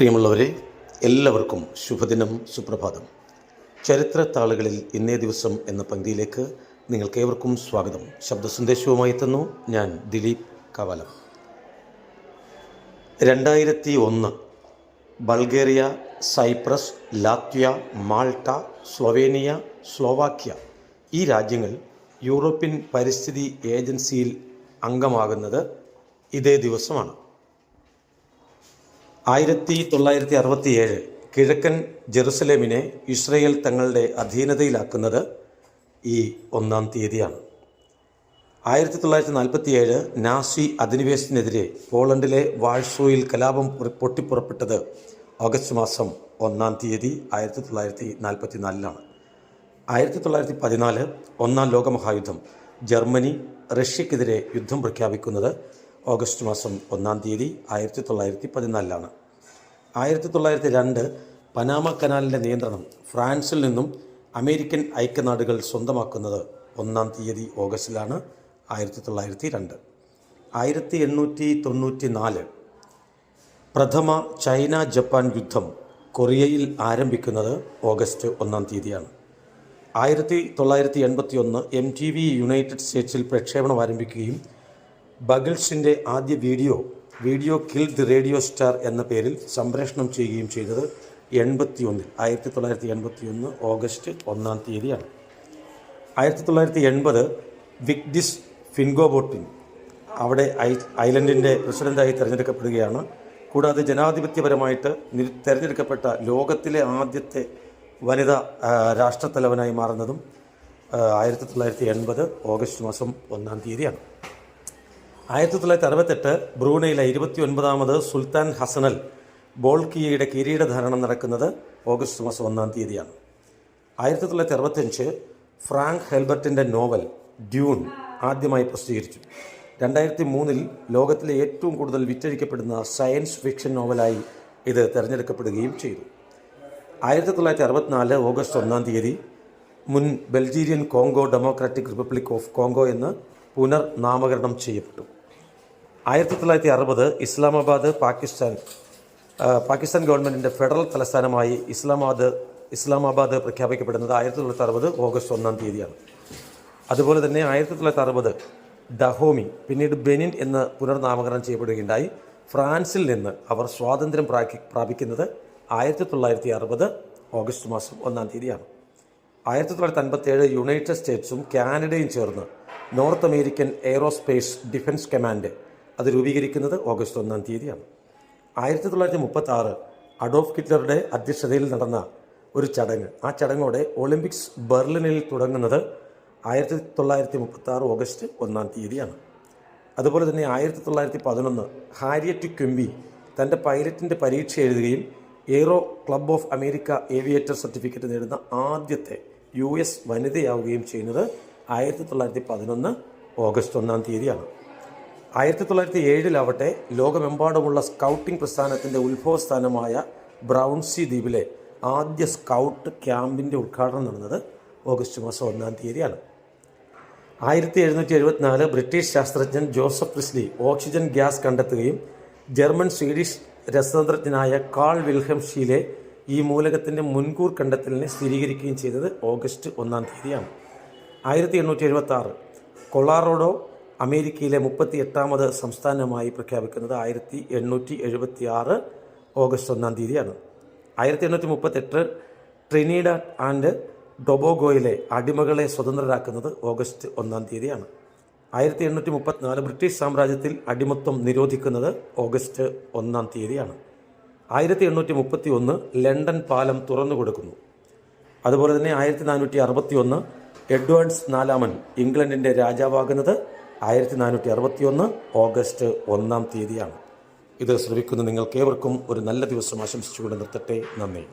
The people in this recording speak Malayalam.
പ്രിയമുള്ളവരെ എല്ലാവർക്കും ശുഭദിനം സുപ്രഭാതം. ചരിത്ര താളുകളിൽ ഇന്നേ ദിവസം എന്ന പങ്ക്തിയിലേക്ക് നിങ്ങൾക്ക് ഏവർക്കും സ്വാഗതം. ശബ്ദസന്ദേശവുമായി എത്തുന്നു ഞാൻ ദിലീപ് കവാലം. രണ്ടായിരത്തി ഒന്ന് Bulgaria Cyprus Latvia Malta Slovenia Slovakia ഈ രാജ്യങ്ങൾ യൂറോപ്യൻ പരിസ്ഥിതി ഏജൻസിയിൽ അംഗമാകുന്നത് ഇതേ ദിവസമാണ്. ആയിരത്തി തൊള്ളായിരത്തി അറുപത്തിയേഴ് കിഴക്കൻ ജെറുസലേമിനെ ഇസ്രയേൽ തങ്ങളുടെ അധീനതയിലാക്കുന്നത് ഈ ഒന്നാം തീയതിയാണ്. ആയിരത്തി തൊള്ളായിരത്തി നാൽപ്പത്തിയേഴ് നാസി അധിനിവേശത്തിനെതിരെ പോളണ്ടിലെ വാഴ്സോയിൽ കലാപം പുറ- പൊട്ടിപ്പുറപ്പെട്ടത് ഓഗസ്റ്റ് മാസം ഒന്നാം തീയതി ആയിരത്തി തൊള്ളായിരത്തി നാൽപ്പത്തി നാലിലാണ് ആയിരത്തി തൊള്ളായിരത്തി പതിനാല് ഒന്നാം ലോകമഹായുദ്ധം ജർമ്മനി റഷ്യക്കെതിരെ യുദ്ധം പ്രഖ്യാപിക്കുന്നത് ഓഗസ്റ്റ് മാസം ഒന്നാം തീയതി ആയിരത്തി തൊള്ളായിരത്തി പതിനാലിലാണ് ആയിരത്തി തൊള്ളായിരത്തി രണ്ട് പനാമ കനാലിന്റെ നിയന്ത്രണം ഫ്രാൻസിൽ നിന്നും അമേരിക്കൻ ഐക്യനാടുകൾ സ്വന്തമാക്കുന്നത് ഒന്നാം തീയതി ഓഗസ്റ്റിലാണ് ആയിരത്തി തൊള്ളായിരത്തി രണ്ട് ആയിരത്തി എണ്ണൂറ്റി തൊണ്ണൂറ്റി നാല് പ്രഥമ ചൈന ജപ്പാൻ യുദ്ധം കൊറിയയിൽ ആരംഭിക്കുന്നത് ഓഗസ്റ്റ് ഒന്നാം തീയതിയാണ്. ആയിരത്തി തൊള്ളായിരത്തി എൺപത്തി ഒന്ന് എം ടി വി യുണൈറ്റഡ് സ്റ്റേറ്റ്സിൽ പ്രക്ഷേപണം ആരംഭിക്കുകയും ബഗിൾസിന്റെ ആദ്യ video video kill the radio star എന്ന പേരിൽ സംപ്രേഷണം ചെയ്യുകയും ചെയ്തത് എൺപത്തി ഒന്നിൽ ആയിരത്തി തൊള്ളായിരത്തി എൺപത്തി ഒന്ന് ഓഗസ്റ്റ് ഒന്നാം തീയതിയാണ്. ആയിരത്തി തൊള്ളായിരത്തി എൺപത് വിക്ഡിസ് ഫിൻഗോബോട്ടിൻ അവിടെ ഐ ഐലൻഡിന്റെ പ്രസിഡന്റായി തിരഞ്ഞെടുക്കപ്പെടുകയാണ്. കൂടാതെ ജനാധിപത്യപരമായിട്ട് തിരഞ്ഞെടുക്കപ്പെട്ട ലോകത്തിലെ ആദ്യത്തെ വനിതാ രാഷ്ട്രത്തലവനായി മാറുന്നതും ആയിരത്തി തൊള്ളായിരത്തി എൺപത് ഓഗസ്റ്റ് മാസം ഒന്നാം തീയതിയാണ്. ആയിരത്തി തൊള്ളായിരത്തി അറുപത്തെട്ട് ബ്രൂണയിലെ ഇരുപത്തി ഒൻപതാമത് സുൽത്താൻ ഹസനൽ ബോൾക്കിയയുടെ കിരീടധാരണം നടക്കുന്നത് ഓഗസ്റ്റ് മാസം ഒന്നാം തീയതിയാണ്. ആയിരത്തി തൊള്ളായിരത്തി അറുപത്തഞ്ച് ഫ്രാങ്ക് ഹെൽബർട്ടിന്റെ നോവൽ ഡ്യൂൺ ആദ്യമായി പ്രസിദ്ധീകരിച്ചു. രണ്ടായിരത്തി മൂന്നിൽ ലോകത്തിലെ ഏറ്റവും കൂടുതൽ വിറ്റഴിക്കപ്പെടുന്ന സയൻസ് ഫിക്ഷൻ നോവലായി ഇത് തിരഞ്ഞെടുക്കപ്പെടുകയും ചെയ്തു. ആയിരത്തി തൊള്ളായിരത്തി അറുപത്തിനാല് ഓഗസ്റ്റ് ഒന്നാം തീയതി മുൻ Belgian Congo Democratic Republic of Congo എന്ന് പുനർനാമകരണം ചെയ്യപ്പെട്ടു. ആയിരത്തി തൊള്ളായിരത്തി അറുപത് ഇസ്ലാമാബാദ് പാകിസ്ഥാൻ പാകിസ്ഥാൻ ഗവൺമെന്റിന്റെ ഫെഡറൽ തലസ്ഥാനമായി ഇസ്ലാമാബാദ് ഇസ്ലാമാബാദ് പ്രഖ്യാപിക്കപ്പെടുന്നത് ആയിരത്തി തൊള്ളായിരത്തി അറുപത് ഓഗസ്റ്റ് ഒന്നാം തീയതിയാണ്. അതുപോലെ തന്നെ ആയിരത്തി തൊള്ളായിരത്തി അറുപത് ഡഹോമി പിന്നീട് ബെനിൻ എന്ന് പുനർനാമകരണം ചെയ്യപ്പെടുകയുണ്ടായി. ഫ്രാൻസിൽ നിന്ന് അവർ സ്വാതന്ത്ര്യം പ്രാപി- പ്രാപിക്കുന്നത് ആയിരത്തി തൊള്ളായിരത്തി അറുപത് ഓഗസ്റ്റ് മാസം ഒന്നാം തീയതിയാണ്. ആയിരത്തി തൊള്ളായിരത്തി അൻപത്തേഴ് യുണൈറ്റഡ് സ്റ്റേറ്റ്സും കാനഡയും ചേർന്ന് North American Aerospace Defense Command അത് രൂപീകരിക്കുന്നത് ഓഗസ്റ്റ് ഒന്നാം തീയതിയാണ്. ആയിരത്തി തൊള്ളായിരത്തി മുപ്പത്തി ആറ് അഡോഫ് ഹിറ്റ്ലറുടെ അധ്യക്ഷതയിൽ നടന്ന ഒരു ചടങ്ങ്. ആ ചടങ്ങോടെ ഒളിമ്പിക്സ് ബെർലിനിൽ തുടങ്ങുന്നത് ആയിരത്തി തൊള്ളായിരത്തി മുപ്പത്തി ആറ് ഓഗസ്റ്റ് ഒന്നാം തീയതിയാണ്. അതുപോലെ തന്നെ ആയിരത്തി തൊള്ളായിരത്തി പതിനൊന്ന് ഹാരിയറ്റ് ക്യുംബി തന്റെ പൈലറ്റിന്റെ പരീക്ഷ എഴുതുകയും aero club of America aviator certificate നേടുന്ന ആദ്യത്തെ യു എസ് വനിതയാവുകയും ചെയ്യുന്നത് ആയിരത്തി തൊള്ളായിരത്തി പതിനൊന്ന് ഓഗസ്റ്റ് ഒന്നാം തീയതിയാണ്. ആയിരത്തി തൊള്ളായിരത്തി ഏഴിലാവട്ടെ ലോകമെമ്പാടുമുള്ള സ്കൗട്ടിംഗ് പ്രസ്ഥാനത്തിന്റെ ഉത്ഭവസ്ഥാനമായ ബ്രൗൺസി ദ്വീപിലെ ആദ്യ സ്കൗട്ട് ക്യാമ്പിന്റെ ഉദ്ഘാടനം നടന്നത് ഓഗസ്റ്റ് മാസം ഒന്നാം തീയതിയാണ്. ആയിരത്തി എഴുന്നൂറ്റി എഴുപത്തിനാല് ബ്രിട്ടീഷ് ശാസ്ത്രജ്ഞൻ ജോസഫ് പ്രിസ്ലി ഓക്സിജൻ ഗ്യാസ് കണ്ടെത്തുകയും ജർമ്മൻ സ്വീഡിഷ് രസതന്ത്രജ്ഞനായ കാൾ വിൽഹം ഷീലെ ഈ മൂലകത്തിന്റെ മുൻകൂർ കണ്ടെത്തലിനെ സ്ഥിരീകരിക്കുകയും ചെയ്തത് ഓഗസ്റ്റ് ഒന്നാം തീയതിയാണ്. ആയിരത്തി എണ്ണൂറ്റി എഴുപത്തി ആറ് കൊളാറോഡോ അമേരിക്കയിലെ മുപ്പത്തി എട്ടാമത് സംസ്ഥാനമായി പ്രഖ്യാപിക്കുന്നത് ആയിരത്തി എണ്ണൂറ്റി എഴുപത്തി ആറ് ഓഗസ്റ്റ് ഒന്നാം തീയതിയാണ്. ആയിരത്തി എണ്ണൂറ്റി മുപ്പത്തെട്ട് ട്രിനീഡ ആൻഡ് ഡൊബോഗോയിലെ അടിമകളെ സ്വതന്ത്രരാക്കുന്നത് ഓഗസ്റ്റ് ഒന്നാം തീയതിയാണ്. ആയിരത്തി എണ്ണൂറ്റി മുപ്പത്തിനാല് ബ്രിട്ടീഷ് സാമ്രാജ്യത്തിൽ അടിമത്വം നിരോധിക്കുന്നത് ഓഗസ്റ്റ് ഒന്നാം തീയതിയാണ്. ആയിരത്തി എണ്ണൂറ്റി മുപ്പത്തി ഒന്ന് ലണ്ടൻ പാലം തുറന്നു കൊടുക്കുന്നു. അതുപോലെ തന്നെ ആയിരത്തി നാനൂറ്റി അറുപത്തി ഒന്ന് എഡ്വേർഡ്സ് നാലാമൻ ഇംഗ്ലണ്ടിന്റെ രാജാവാകുന്നത് ആയിരത്തി നാനൂറ്റി അറുപത്തി ഒന്ന് ഓഗസ്റ്റ് ഒന്നാം തീയതിയാണ്. ഇത് ശ്രമിക്കുന്ന നിങ്ങൾക്കേവർക്കും ഒരു നല്ല ദിവസം ആശംസിച്ചുകൊണ്ട് നിർത്തട്ടെ. നന്ദി.